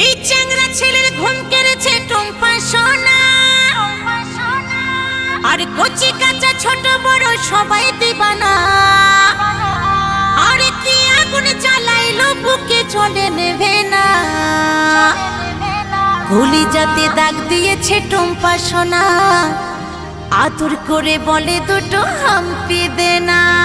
এই চ্যাংরা ছেলের ঘুম কেড়েছে টম্পা সোনা। আর কচি কাঁচা ছোট বড় সবাই দিবানা। আর কি আগুন চালাইলো বুকে চলে নেবে না। গুলি যাতে দাগ দিয়েছে টম্পা সোনা। আতুর করে বলে দুটো হাম্পি দেনা।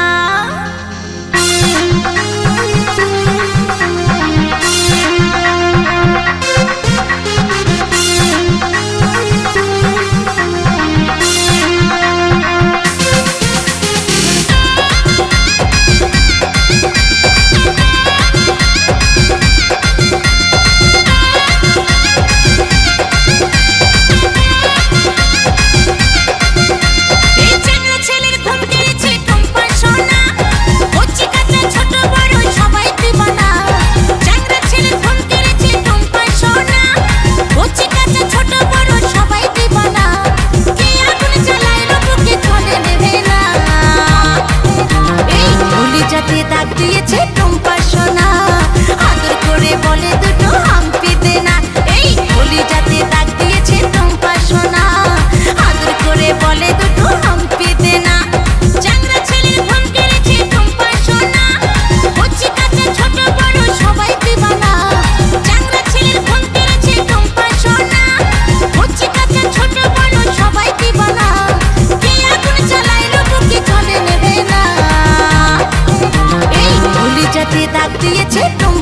一切都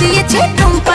দিয়েছে টুম